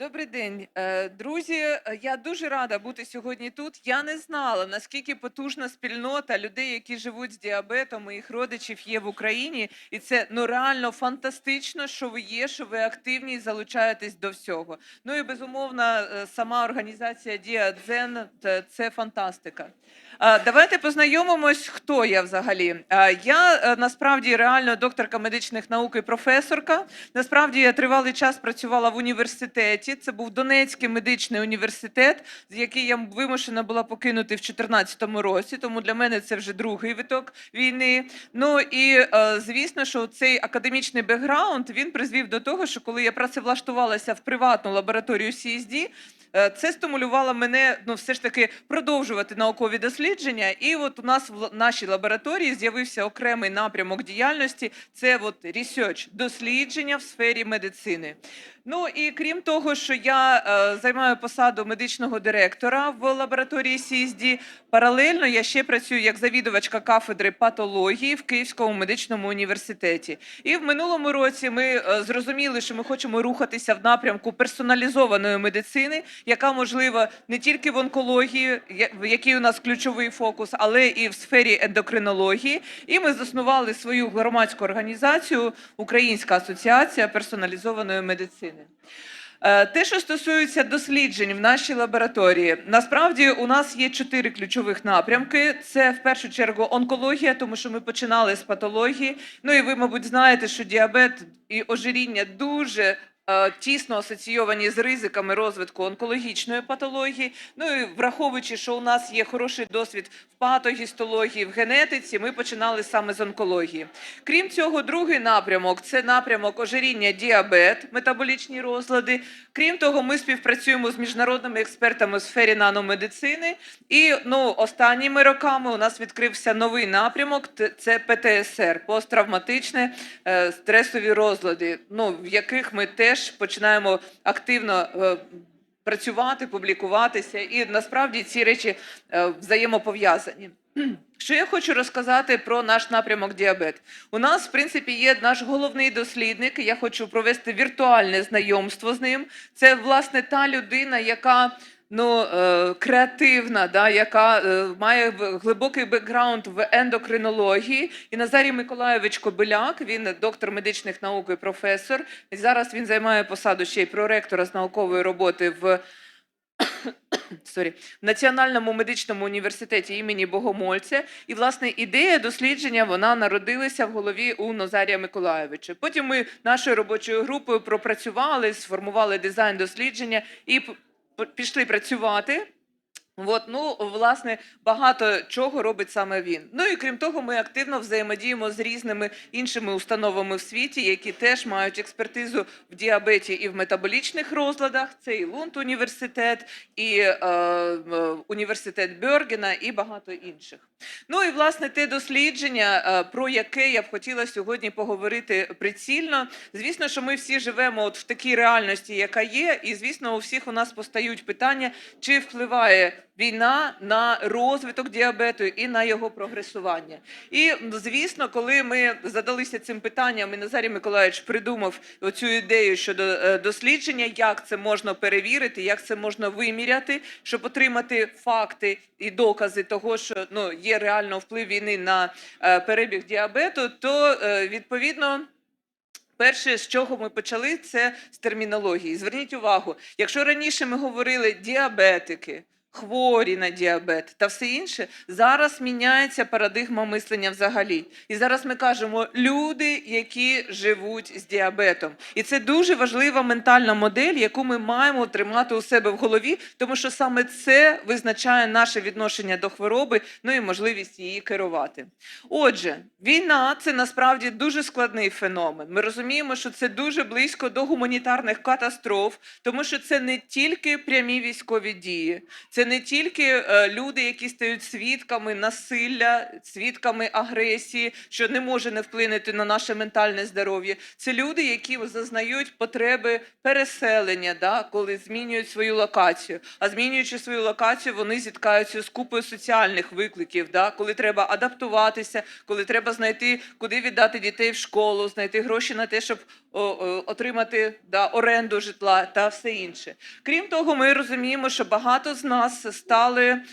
Добрий день, Е, друзі. е, Я дуже рада бути сьогодні тут. Я не знала, наскільки потужна спільнота людей, які живуть з діабетом і їх родичів є в Україні. І це ну реально фантастично, що ви є, що ви активні і залучаєтесь до всього. Ну і безумовно, е, сама організація Діадзен це- фантастика. Давайте познайомимось, хто я взагалі. Я насправді реально докторка медичних наук і професорка. Насправді я тривалий час працювала в університеті. Це був Донецький медичний університет, який я вимушена була покинути в 2014 році. Тому для мене це вже другий виток війни. Ну і е, звісно, що цей академічний бекграунд він призвів до того, що коли я працевлаштувалася в приватну лабораторію CSD, Е, Це стимулювало мене ну, все ж таки продовжувати наукові дослідження. І от у нас в нашій лабораторії з'явився окремий напрямок діяльності. Це от research, дослідження в сфері медицини. Ну і крім того, що я е, займаю посаду медичного директора в лабораторії CSD, паралельно я ще працюю як завідувачка кафедри патології в Київському медичному університеті. І в минулому році ми е, зрозуміли, що ми хочемо рухатися в напрямку персоналізованої медицини, яка можлива не тільки в онкології, в якій у нас ключовий фокус, але і в сфері ендокринології. І ми заснували свою громадську організацію Українська асоціація персоналізованої медицини. Е, Те, що стосується досліджень в нашій лабораторії, насправді у нас є чотири ключових напрямки. Це в першу чергу онкологія, тому що ми починали з патології. Ну і ви, мабуть, знаєте, що діабет і ожиріння дуже тісно асоційовані з ризиками розвитку онкологічної патології. Ну і враховуючи, що у нас є хороший досвід в патогістології, в генетиці, ми починали саме з онкології. Крім цього, другий напрямок це напрямок ожиріння, діабет, метаболічні розлади. Крім того, ми співпрацюємо з міжнародними експертами у сфері наномедицини. І ну, останніми роками у нас відкрився новий напрямок це ПТСР, посттравматичне е, стресові розлади, ну, в яких ми теж починаємо активно. е, Працювати, публікуватися, і насправді ці речі е, взаємопов'язані. Що я хочу розказати про наш напрямок діабет? У нас, в принципі, є наш головний дослідник. Я хочу провести віртуальне знайомство з ним. Це власне та людина, яка ну, е, креативна, да, яка е, має глибокий бекграунд в ендокринології. І Назарій Миколайович Кобиляк, він доктор медичних наук і професор. І зараз він займає посаду ще й проректора з наукової роботи в Сорі, в Національному медичному університеті імені Богомольця. І, власне, ідея дослідження вона народилася в голові у Назарія Миколайовича. Потім ми нашою робочою групою пропрацювали, сформували дизайн дослідження і пішли працювати. От, ну, власне, багато чого робить саме він. Ну і крім того, ми активно взаємодіємо з різними іншими установами в світі, які теж мають експертизу в діабеті і в метаболічних розладах. Це і Лунд університет, і е, е, університет Бергена, і багато інших. Ну і власне те дослідження, е, про яке я б хотіла сьогодні поговорити прицільно. Звісно, що ми всі живемо от в такій реальності, яка є, і звісно, у всіх у нас постають питання, чи впливає війна на розвиток діабету і на його прогресування. І звісно, коли ми задалися цим питанням, і Назарій Миколаївич придумав оцю ідею щодо е, дослідження, як це можна перевірити, як це можна виміряти, щоб отримати факти і докази того, що ну є реально вплив війни на е, перебіг діабету, то е, відповідно. Перше, з чого ми почали, це з термінології. Зверніть увагу, якщо раніше ми говорили діабетики, хворі на діабет та все інше, зараз міняється парадигма мислення взагалі. І зараз ми кажемо люди, які живуть з діабетом. І це дуже важлива ментальна модель, яку ми маємо тримати у себе в голові, тому що саме це визначає наше відношення до хвороби, ну і можливість її керувати. Отже, війна це насправді дуже складний феномен. Ми розуміємо, що це дуже близько до гуманітарних катастроф, тому що це не тільки прямі військові дії, це Це не тільки е, люди, які стають свідками насилля, свідками агресії, що не може не вплинути на наше ментальне здоров'я. Це люди, які зазнають потреби переселення, да, коли змінюють свою локацію. А змінюючи свою локацію, вони зіткаються з купою соціальних викликів, да, коли треба адаптуватися, коли треба знайти, куди віддати дітей в школу, знайти гроші на те, щоб о, о, отримати да, оренду житла та все інше. Крім того, ми розуміємо, що багато з нас стали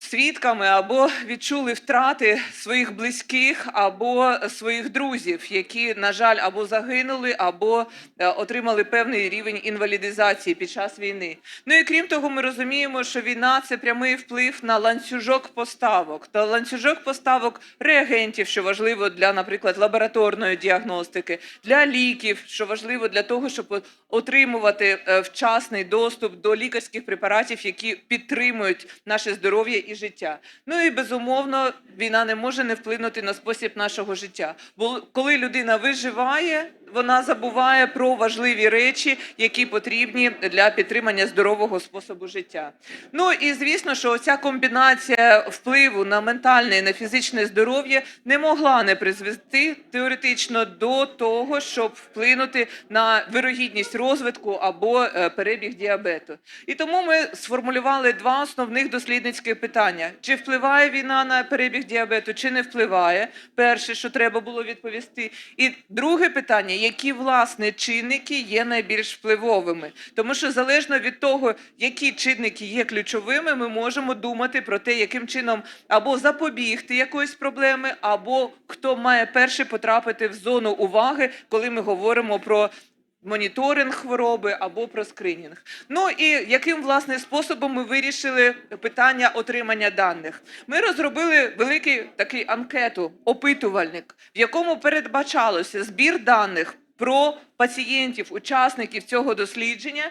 свідками або відчули втрати своїх близьких або своїх друзів, які, на жаль, або загинули, або е, отримали певний рівень інвалідизації під час війни. Ну і крім того, ми розуміємо, що війна це прямий вплив на ланцюжок поставок, та ланцюжок поставок реагентів, що важливо для, наприклад, лабораторної діагностики, для ліків, що важливо для того, щоб отримувати е, вчасний доступ до лікарських препаратів, які підтримують наше здоров'я і життя. Ну і безумовно, війна не може не вплинути на спосіб нашого життя. Бо коли людина виживає, вона забуває про важливі речі, які потрібні для підтримання здорового способу життя. Ну і звісно, що ця комбінація впливу на ментальне і на фізичне здоров'я не могла не призвести теоретично до того, щоб вплинути на вирогідність розвитку або е, перебіг діабету. І тому ми сформулювали два основних дослідницьких питання: чи впливає війна на перебіг діабету, чи не впливає. Перше, що треба було відповісти. І друге питання: які власне чинники є найбільш впливовими? Тому що залежно від того, які чинники є ключовими, ми можемо думати про те, яким чином або запобігти якоїсь проблеми, або хто має перший потрапити в зону уваги, коли ми говоримо про. Моніторинг хвороби або про скринінг. Ну і яким власне способом ми вирішили питання отримання даних? Ми розробили великий такий анкету, опитувальник, в якому передбачалося збір даних про пацієнтів, учасників цього дослідження.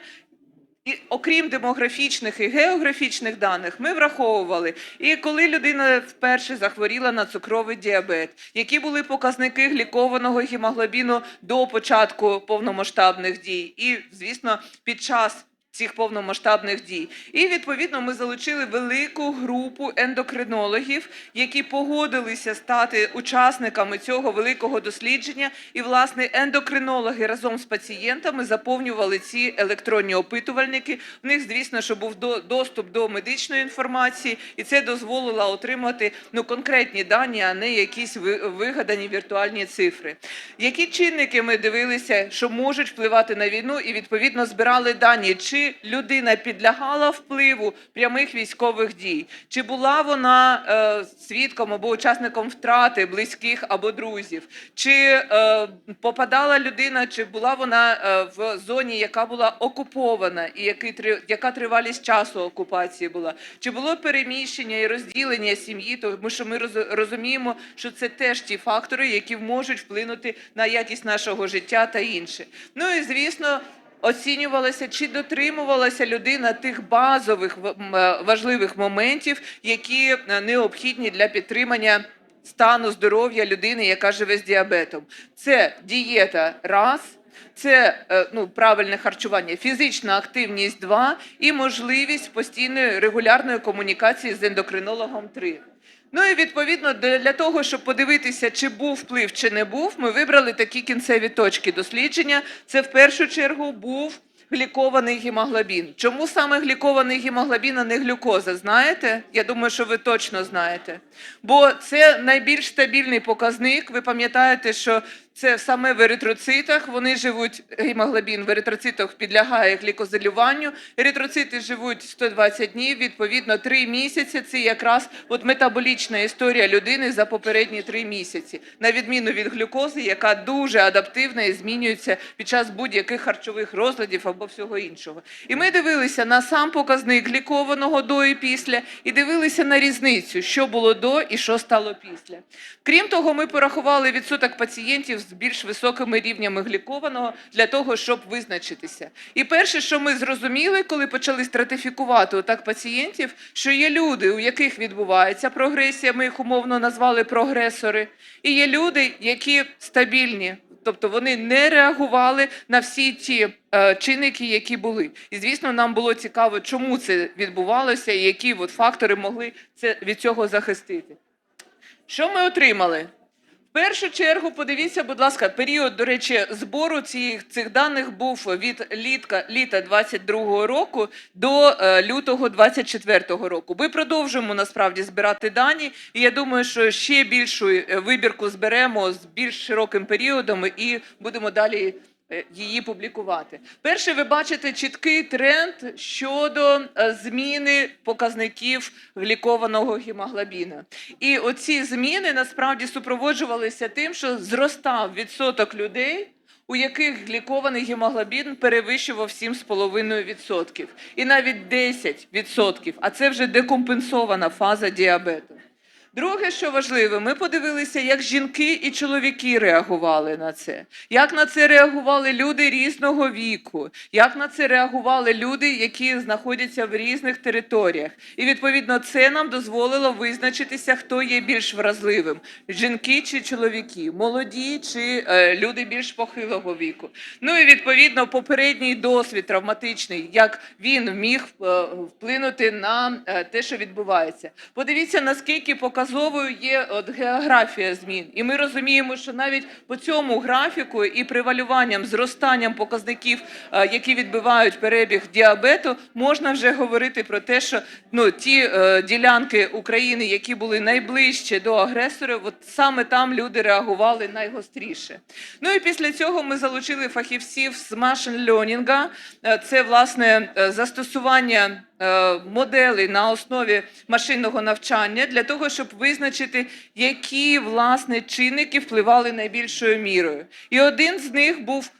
І окрім демографічних і географічних даних, ми враховували, і коли людина вперше захворіла на цукровий діабет, які були показники глікованого гемоглобіну до початку повномасштабних дій, і, звісно, під час цих повномасштабних дій. І відповідно ми залучили велику групу ендокринологів, які погодилися стати учасниками цього великого дослідження. І власне ендокринологи разом з пацієнтами заповнювали ці електронні опитувальники. В них, звісно, що був до- доступ до медичної інформації, і це дозволило отримати ну конкретні дані, а не якісь вигадані віртуальні цифри. Які чинники ми дивилися, що можуть впливати на війну, і відповідно збирали дані, чи людина підлягала впливу прямих військових дій, чи була вона е, свідком або учасником втрати близьких або друзів, чи е, попадала людина, чи була вона е, в зоні, яка була окупована, і який яка тривалість часу окупації була, чи було переміщення і розділення сім'ї, тому що ми розуміємо, що це теж ті фактори, які можуть вплинути на якість нашого життя та інше. Ну і звісно. Оцінювалося, чи дотримувалася людина тих базових е, важливих моментів, які е, необхідні для підтримання стану здоров'я людини, яка живе з діабетом. Це дієта раз. Це е, ну, правильне харчування, фізична активність 2 і можливість постійної регулярної комунікації з ендокринологом 3. Ну і відповідно для того, щоб подивитися, чи був вплив, чи не був, ми вибрали такі кінцеві точки дослідження. Це в першу чергу був глікований гемоглобін. Чому саме глікований гемоглобін, а не глюкоза? Знаєте? Я думаю, що ви точно знаєте. Бо це найбільш стабільний показник. Ви пам'ятаєте, що це саме в еритроцитах. Вони живуть, гемоглобін в еритроцитах підлягає глікозилюванню. Еритроцити живуть 120 днів, відповідно, 3 місяці. Це якраз от метаболічна історія людини за попередні 3 місяці. На відміну від глюкози, яка дуже адаптивна і змінюється під час будь-яких харчових розладів або всього іншого. І ми дивилися на сам показник глікованого до і після, і дивилися на різницю, що було до і що стало після. Крім того, ми порахували відсоток пацієнтів з більш високими рівнями глікованого для того, щоб визначитися. І перше, що ми зрозуміли, коли почали стратифікувати отак пацієнтів, що є люди, у яких відбувається прогресія, ми їх умовно назвали прогресори, і є люди, які стабільні. Тобто вони не реагували на всі ті е, чинники, які були. І звісно, нам було цікаво, чому це відбувалося, і які от фактори могли це від цього захистити. Що ми отримали? Першу чергу, подивіться, будь ласка, період, до речі, збору цих, цих даних був від літка, літа 22 року до е, лютого 24 року. Ми продовжуємо насправді збирати дані, і я думаю, що ще більшу е, вибірку зберемо з більш широким періодом і будемо далі її публікувати. Перше, ви бачите чіткий тренд щодо е, зміни показників глікованого гемоглобіна. І оці зміни насправді супроводжувалися тим, що зростав відсоток людей, у яких глікований гемоглобін перевищував 7,5%. І навіть 10%, а це вже декомпенсована фаза діабету. Друге, що важливо, ми подивилися, як жінки і чоловіки реагували на це, як на це реагували люди різного віку, як на це реагували люди, які знаходяться в різних територіях. І відповідно це нам дозволило визначитися, хто є більш вразливим: жінки чи чоловіки, молоді чи е, люди більш похилого віку. Ну і відповідно попередній досвід травматичний, як він міг е, вплинути на е, те, що відбувається. Подивіться, наскільки показовою є от географія змін, і ми розуміємо, що навіть по цьому графіку і превалюванням, зростанням показників, які відбивають перебіг діабету, можна вже говорити про те, що ну ті ділянки України, які були найближче до агресора, от саме там люди реагували найгостріше. Ну і після цього ми залучили фахівців з машин. Е, Це власне застосування моделей на основі машинного навчання для того, щоб визначити, які власне чинники впливали найбільшою мірою. І один з них був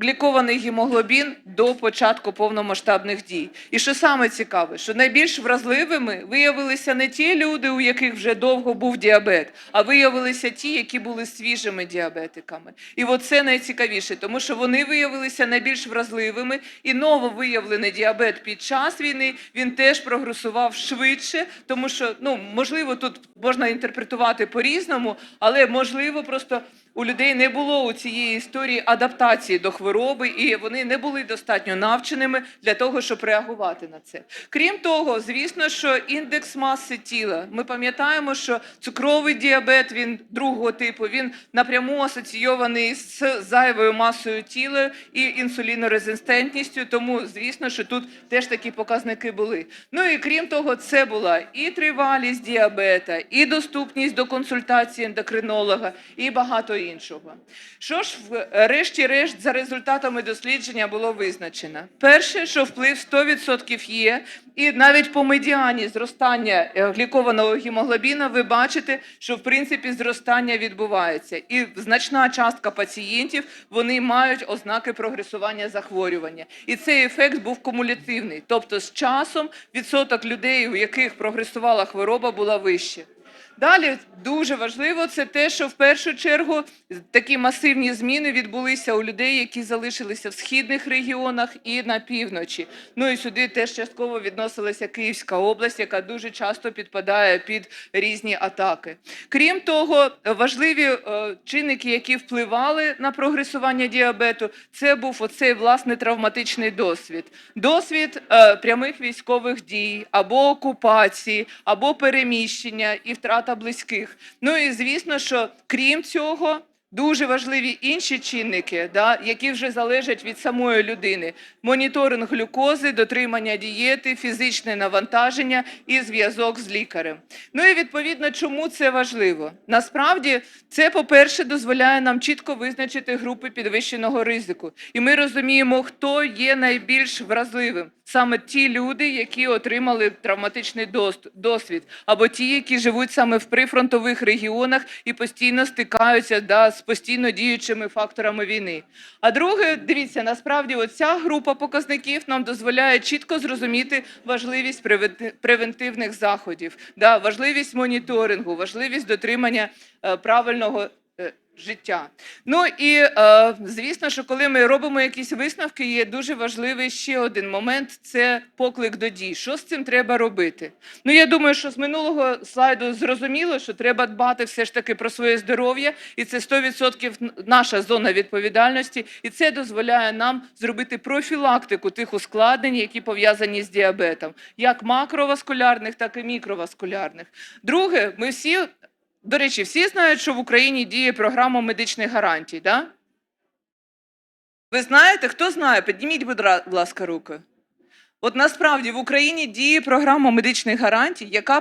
глікований гемоглобін до початку повномасштабних дій. І що саме цікаве, що найбільш вразливими виявилися не ті люди, у яких вже довго був діабет, а виявилися ті, які були свіжими діабетиками. І от це найцікавіше, тому що вони виявилися найбільш вразливими, і нововиявлений діабет під час війни він теж прогресував швидше, тому що ну можливо тут можна інтерпретувати по-різному, але можливо просто у людей не було у цієї історії адаптації до хвороби, і вони не були достатньо навченими для того, щоб реагувати на це. Крім того, звісно, що індекс маси тіла. Ми пам'ятаємо, що цукровий діабет він другого типу, він напряму асоційований з зайвою масою тіла і інсулінорезистентністю. Тому, звісно, що тут теж такі показники були. Ну і крім того, це була і тривалість діабета, і доступність до консультації ендокринолога, і багато іншого. Що ж, врешті-решт, за результатами дослідження було визначено? Перше, що вплив 100% є, і навіть по медіані зростання е, глікованого гемоглобіна ви бачите, що в принципі зростання відбувається, і значна частка пацієнтів вони мають ознаки прогресування захворювання. І цей ефект був кумулятивний, тобто з часом відсоток людей, у яких прогресувала хвороба, була вище. Далі дуже важливо це те, що в першу чергу такі масивні зміни відбулися у людей, які залишилися в східних регіонах і на півночі. Ну і сюди теж частково відносилася Київська область, яка дуже часто підпадає під різні атаки. Крім того, важливі е, чинники, які впливали на прогресування діабету, це був оцей власне травматичний досвід. Досвід е, прямих військових дій або окупації, або переміщення і втрата близьких. Ну і звісно, що крім цього. Дуже важливі інші чинники, да, які вже залежать від самої людини: моніторинг глюкози, дотримання дієти, фізичне навантаження і зв'язок з лікарем. Ну і відповідно, чому це важливо? Насправді, це, по-перше, дозволяє нам чітко визначити групи підвищеного ризику, і ми розуміємо, хто є найбільш вразливим. Саме ті люди, які отримали травматичний досвід, або ті, які живуть саме в прифронтових регіонах і постійно стикаються да, з постійно діючими факторами війни. А друге, дивіться, насправді оця група показників нам дозволяє чітко зрозуміти важливість превенти- превентивних заходів, да, важливість моніторингу, важливість дотримання е, правильного життя. Ну і е, звісно, що коли ми робимо якісь висновки, є дуже важливий ще один момент це поклик до дій. Що з цим треба робити? Ну я думаю, що з минулого слайду зрозуміло, що треба дбати все ж таки про своє здоров'я, і це 100% наша зона відповідальності, і це дозволяє нам зробити профілактику тих ускладнень, які пов'язані з діабетом, як макроваскулярних, так і мікроваскулярних. Друге, ми всі, до речі, всі знають, що в Україні діє програма медичних гарантій, да? Ви знаєте, хто знає? Підніміть, будь ласка, руки. От насправді в Україні діє програма медичних гарантій, яка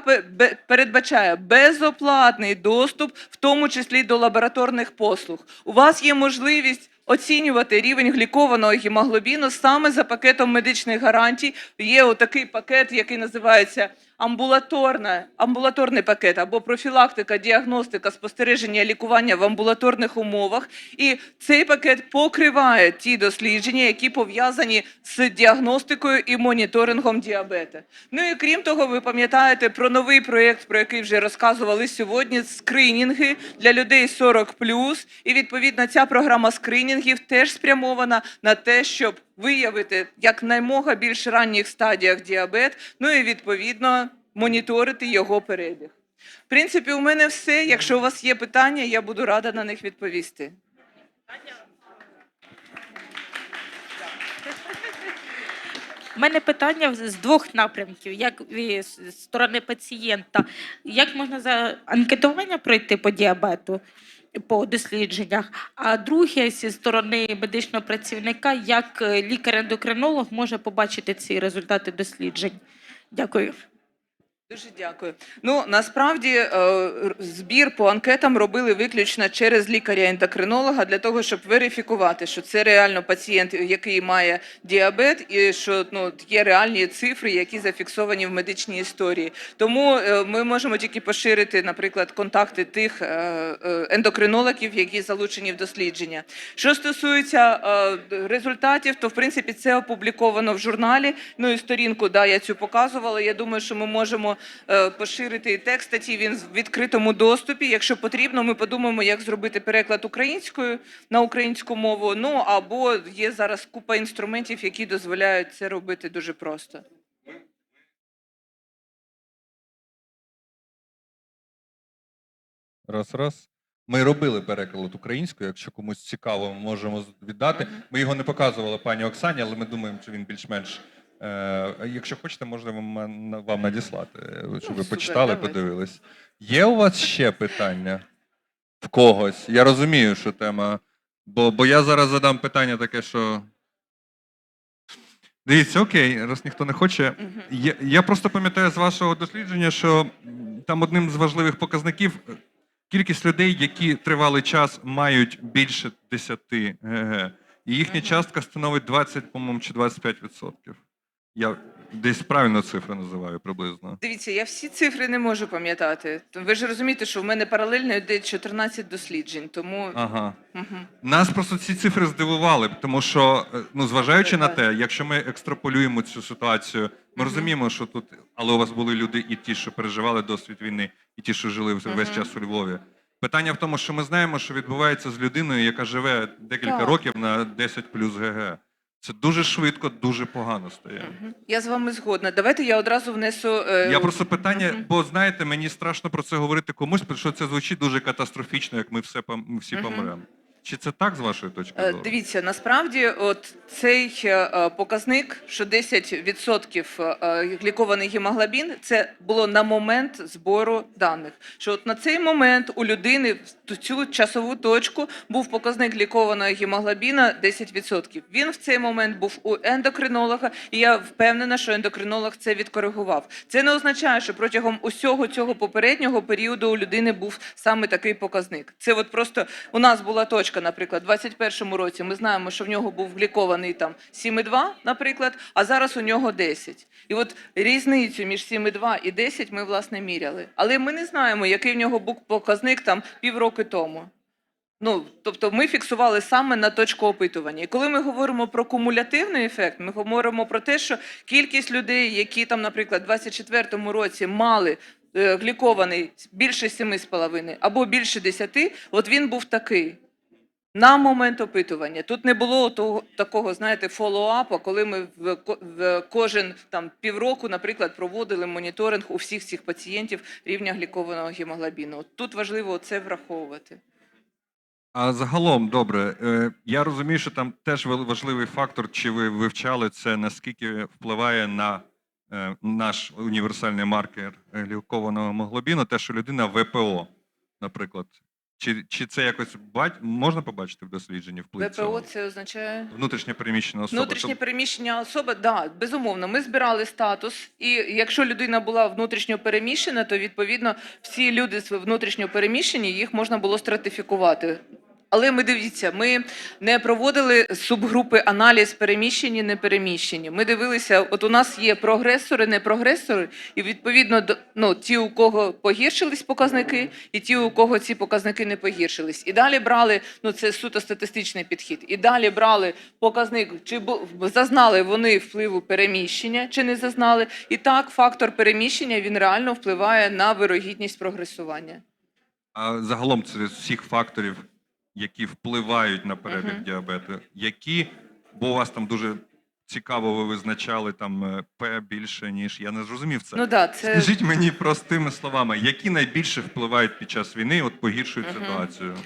передбачає безоплатний доступ, в тому числі до лабораторних послуг. У вас є можливість оцінювати рівень глікованого гемоглобіну саме за пакетом медичних гарантій. Є отакий пакет, який називається амбулаторна, амбулаторний пакет або профілактика, діагностика, спостереження, лікування в амбулаторних умовах. І цей пакет покриває ті дослідження, які пов'язані з діагностикою і моніторингом діабету. Ну і крім того, ви пам'ятаєте про новий проєкт, про який вже розказували сьогодні, скринінги для людей 40+. І відповідно ця програма скринінгів теж спрямована на те, щоб виявити якнаймога більш ранніх стадіях діабет, ну і відповідно моніторити його перебіг. В принципі, у мене все. Якщо у вас є питання, я буду рада на них відповісти. У мене питання з двох напрямків. Як з сторони пацієнта, як можна за анкетування пройти по діабету по дослідженнях? А друге, зі сторони медичного працівника, як е, лікар-ендокринолог може побачити ці результати досліджень? Дякую. Дуже дякую. Ну насправді е, збір по анкетам робили виключно через лікаря-ендокринолога для того, щоб верифікувати, що це реально пацієнт, який має діабет, і що ну є реальні цифри, які зафіксовані в медичній історії. Тому е, ми можемо тільки поширити, наприклад, контакти тих е, ендокринологів, які залучені в дослідження. Що стосується результатів, то в принципі це опубліковано в журналі. Ну і сторінку, да, я цю показувала. Я думаю, що ми можемо поширити текст статті. Він в відкритому доступі. Якщо потрібно, ми подумаємо, як зробити переклад українською на українську мову. Ну або є зараз купа інструментів, які дозволяють це робити дуже просто. Раз, раз. Ми робили переклад українською. Якщо комусь цікаво, ми можемо віддати. Ми його не показували пані Оксані, але ми думаємо, що він більш-менш. Е, якщо хочете, можемо вам надіслати, е, щоб Ну, ви почитали, подивились. Є у вас ще питання в когось? Я розумію, що тема. Бо, бо я зараз задам питання таке, що. Дивіться, окей, раз ніхто не хоче. Я, я просто пам'ятаю з вашого дослідження, що там одним з важливих показників е, кількість людей, які тривалий час мають більше 10 ГГ, і їхня частка становить 20, по-моєму, чи 25%. Я десь правильно цифри називаю приблизно. Дивіться, я всі цифри не можу пам'ятати. Ви ж розумієте, що в мене паралельно йде 14 досліджень, тому Ага. Мгм. Нас просто ці цифри здивували, тому що, е, ну, зважаючи на те, якщо ми екстраполюємо цю ситуацію, ми розуміємо, що тут, але у вас були люди і ті, що переживали досвід війни, і ті, що жили весь час у Львові. Питання в тому, що ми знаємо, що відбувається з людиною, яка живе декілька Так. років на 10 плюс ГГ. Це дуже швидко, дуже погано стає. Я з вами згодна. Давайте я одразу внесу. е, Я просто питання, Мгм. бо знаєте, мені страшно про це говорити комусь, тому що це звучить дуже катастрофічно, як ми все ми всі Мгм. помремо. Чи це так з вашої точки Е, зору? Дивіться, насправді, от цей е, показник, що 10% е, глікований гемоглобін, це було на момент збору даних. Що от на цей момент у людини в цю часову точку був показник глікованого гемоглобіна 10%. Він в цей момент був у ендокринолога, і я впевнена, що ендокринолог це відкоригував. Це не означає, що протягом усього цього попереднього періоду у людини був саме такий показник. Це от просто у нас була точка, наприклад, у 21-му році. Ми знаємо, що в нього був глікований там 7,2, наприклад, а зараз у нього 10. І от різницю між 7,2 і 10 ми власне міряли. Але ми не знаємо, який в нього був показник там півроку тому. Ну, тобто ми фіксували саме на точку опитування. І коли ми говоримо про кумулятивний ефект, ми говоримо про те, що кількість людей, які там, наприклад, в 24-му році мали е, глікований більше 7,5 або більше 10, от він був такий. На момент опитування тут не було того такого, знаєте, фоллоуапу, коли ми в, в кожен там півроку, наприклад, проводили моніторинг у всіх цих пацієнтів рівня глікованого гемоглобіну. Тут важливо це враховувати. А загалом, добре, е, я розумію, що там теж важливий фактор, чи ви вивчали це, наскільки впливає на е, наш універсальний маркер е, глікованого гемоглобіну, те, що людина ВПО, наприклад. Чи, чи це якось бать, можна побачити в дослідженні вплив ВПО цього? це означає внутрішнє переміщена особа. внутрішнє переміщення особи. Да, безумовно. Ми збирали статус, і якщо людина була внутрішньо переміщена, то відповідно всі люди з внутрішньо переміщені їх можна було стратифікувати. Але ми дивіться, ми не проводили субгрупи аналіз переміщені, не переміщені. Ми дивилися, от у нас є прогресори, не прогресори, і відповідно ну, ті, у кого погіршились показники, і ті, у кого ці показники не погіршились. І далі брали, ну це суто статистичний підхід. І далі брали показник, чи зазнали вони впливу переміщення, чи не зазнали. І так, фактор переміщення він реально впливає на вирогідність прогресування. А загалом з всіх факторів, які впливають на перебіг Мгм. діабету, які, бо у вас там дуже цікаво, ви визначали там е, П більше, ніж я не зрозумів це. Ну да, це Скажіть мені простими словами, які найбільше впливають під час війни, от погіршують Мгм. ситуацію?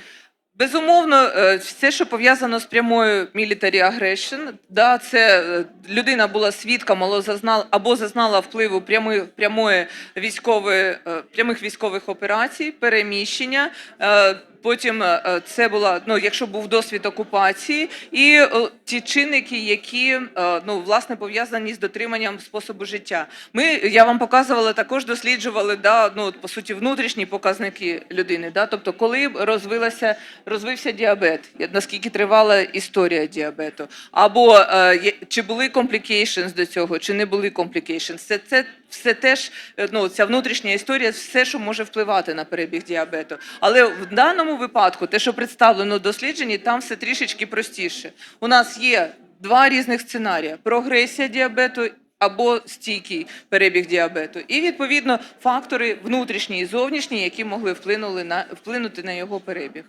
Безумовно, е, все, що пов'язано з прямою military aggression, да, це е, людина була свідком або зазнала, або зазнала впливу прямої, прямої військової, е, прямих військових операцій, переміщення. е, Потім е, це була, ну, якщо був досвід окупації, і е, ті чинники, які е, ну, власне пов'язані з дотриманням способу життя. Ми, я вам показувала, також досліджували да, ну, по суті, внутрішні показники людини. Да? Тобто, коли розвилася, розвився діабет, наскільки тривала історія діабету, або е, чи були complications до цього, чи не були complications. Це, це все теж е, ну, ця внутрішня історія, все, що може впливати на перебіг діабету. Але в даному випадку, те, що представлено в дослідженні, там все трішечки простіше. У нас є два різних сценарії: прогресія діабету. Або стійкий перебіг діабету, і відповідно фактори внутрішні і зовнішні, які могли вплинули на вплинути на його перебіг.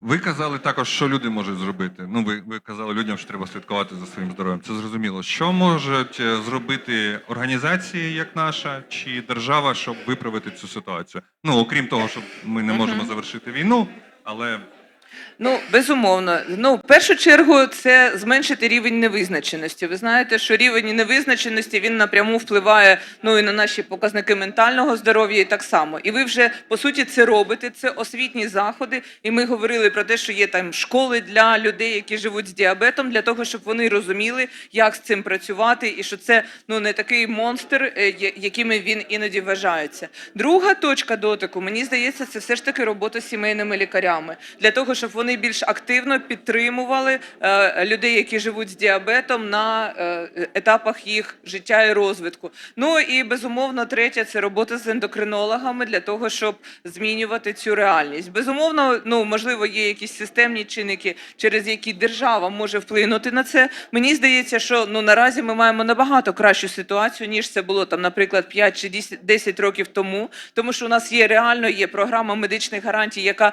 Ви казали також, що люди можуть зробити. Ну, ви, ви казали людям, що треба слідкувати за своїм здоров'ям. Це зрозуміло. Що можуть е, зробити організації, як наша, чи держава, щоб виправити цю ситуацію? Ну, окрім того, що ми не можемо завершити війну, але Ну, безумовно. Ну, в першу чергу, це зменшити рівень невизначеності. Ви знаєте, що рівень невизначеності він напряму впливає ну і на наші показники ментального здоров'я, і так само. І ви вже по суті це робите. Це освітні заходи. І ми говорили про те, що є там школи для людей, які живуть з діабетом, для того, щоб вони розуміли, як з цим працювати, і що це ну не такий монстр, е, якими він іноді вважається. Друга точка дотику, мені здається, це все ж таки робота з сімейними лікарями для того, щоб вони більш активно підтримували е, людей, які живуть з діабетом на е, етапах їх життя і розвитку. Ну і безумовно, третє це робота з ендокринологами для того, щоб змінювати цю реальність. Безумовно, ну можливо, є якісь системні чинники, через які держава може вплинути на це. Мені здається, що ну наразі ми маємо набагато кращу ситуацію, ніж це було там, наприклад, 5 чи 10 10 років тому, тому що у нас є реально є програма медичних гарантій, яка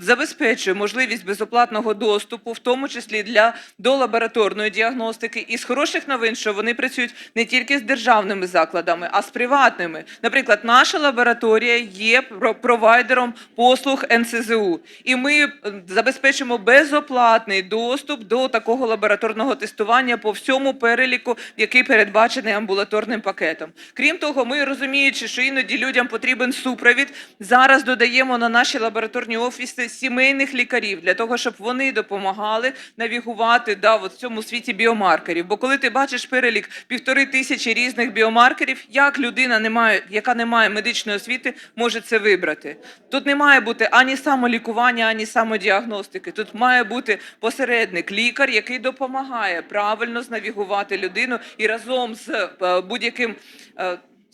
забезпечує можливість безоплатного доступу, в тому числі для долабораторної діагностики. І з хороших новин, що вони працюють не тільки з державними закладами, а з приватними. Наприклад, наша лабораторія є провайдером послуг НСЗУ, і ми е, забезпечимо безоплатний доступ до такого лабораторного тестування по всьому переліку, який передбачений амбулаторним пакетом. Крім того, ми розуміючи, що іноді людям потрібен супровід, зараз додаємо на наші лабораторні офіси сімейних лікарів для того, щоб вони допомагали навігувати да, в цьому світі біомаркерів. Бо коли ти бачиш перелік півтори тисячі різних біомаркерів, як людина, не має, яка не має медичної освіти, може це вибрати? Тут не має бути ані самолікування, ані самодіагностики. Тут має бути посередник, лікар, який допомагає правильно знавігувати людину і разом з е, будь-яким.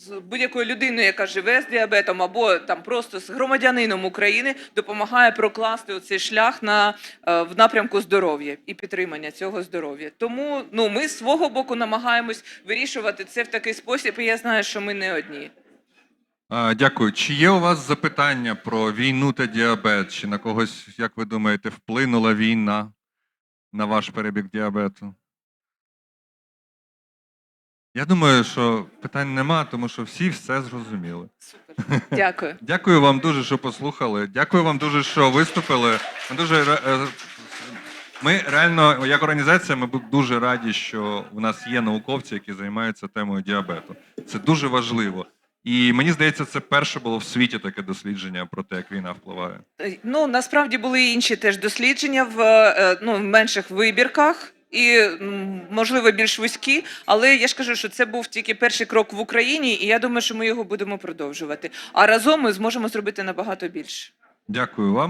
З будь-якою людиною, яка живе з діабетом, або там просто з громадянином України, допомагає прокласти цей шлях на е, в напрямку здоров'я і підтримання цього здоров'я. Тому ну ми з свого боку намагаємось вирішувати це в такий спосіб. І я знаю, що ми не одні. Дякую. Чи є у вас запитання про війну та діабет? Чи на когось, як ви думаєте, вплинула війна на ваш перебіг діабету? Я думаю, що питань нема, тому що всі все зрозуміли. Супер. Дякую. Дякую вам дуже, що послухали. Дякую вам дуже, що виступили. Ми дуже е, ми реально, як організація, ми дуже раді, що в нас є науковці, які займаються темою діабету. Це дуже важливо. І мені здається, це перше було в світі таке дослідження про те, як війна впливає. Ну, насправді були інші теж дослідження в е, ну, в менших вибірках. І можливо більш вузькі, але я ж кажу, що це був тільки перший крок в Україні, і я думаю, що ми його будемо продовжувати. А разом ми зможемо зробити набагато більше. Дякую вам.